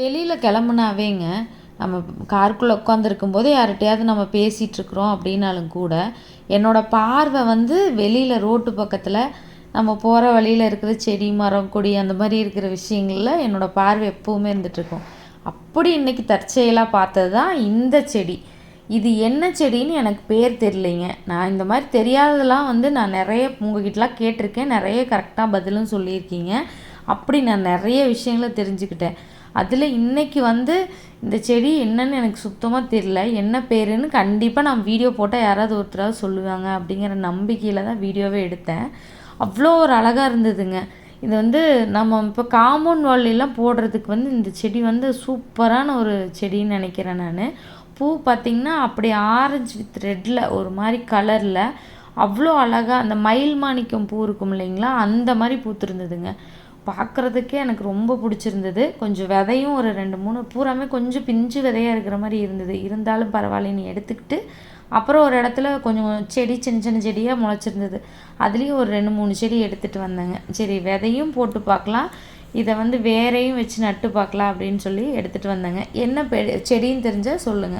வெளியில் கிளம்புனாவேங்க நம்ம காருக்குள்ளே உட்காந்துருக்கும் போது யார்கிட்டையாவது நம்ம பேசிகிட்ருக்குறோம் அப்படின்னாலும் கூட என்னோடய பார்வை வந்து வெளியில் ரோட்டு பக்கத்தில் நம்ம போகிற வழியில் இருக்கிற செடி மரம் கொடி அந்த மாதிரி இருக்கிற விஷயங்களில் என்னோடய பார்வை எப்போவுமே இருந்துகிட்ருக்கும் அப்படி இன்றைக்கி தற்செயலாக பார்த்தது தான் இந்த செடி. இது என்ன செடின்னு எனக்கு பேர் தெரியலைங்க. நான் இந்த மாதிரி தெரியாததெல்லாம் வந்து நான் நிறைய உங்ககிட்டலாம் கேட்டிருக்கேன். நிறைய கரெக்டாக பதிலும் சொல்லியிருக்கீங்க. அப்படி நான் நிறைய விஷயங்களை தெரிஞ்சுக்கிட்டேன். அதில் இன்றைக்கி வந்து இந்த செடி என்னன்னு எனக்கு சுத்தமாக தெரில என்ன பேருன்னு கண்டிப்பாக நான் வீடியோ போட்டால் யாராவது ஒருத்தராவது சொல்லுவாங்க அப்படிங்கிற நம்பிக்கையில் தான் வீடியோவே எடுத்தேன். அவ்வளோ ஒரு அழகாக இருந்ததுங்க. இது வந்து நம்ம இப்போ காம்பவுண்ட் வால்லாம் போடுறதுக்கு வந்து இந்த செடி வந்து சூப்பரான ஒரு செடின்னு நினைக்கிறேன் நான். பூ பார்த்திங்கன்னா அப்படி ஆரஞ்சு வித் ரெட்டில் ஒரு மாதிரி கலரில் அவ்வளோ அழகாக அந்த மயில் மாணிக்கம் பூ இருக்கும் இல்லைங்களா? அந்த மாதிரி பூத்துருந்ததுங்க. பார்க்குறதுக்கே எனக்கு ரொம்ப பிடிச்சிருந்தது. கொஞ்சம் விதையும் ஒரு ரெண்டு மூணு பூராமே கொஞ்சம் பிஞ்சு விதையாக இருக்கிற மாதிரி இருந்தது. இருந்தாலும் பரவாயில்லன்னு எடுத்துக்கிட்டு. அப்புறம் ஒரு இடத்துல கொஞ்சம் செடி சின்ன சின்ன செடியாக முளைச்சிருந்தது. அதுலேயும் ஒரு ரெண்டு மூணு செடி எடுத்துகிட்டு வந்தேங்க. சரி விதையும் போட்டு பார்க்கலாம். இதை வந்து வேறையும் வச்சு நட்டு பார்க்கலாம் அப்படின்னு சொல்லி எடுத்துகிட்டு வந்தேங்க. என்ன பெ செடின்னு தெரிஞ்சால் சொல்லுங்கள்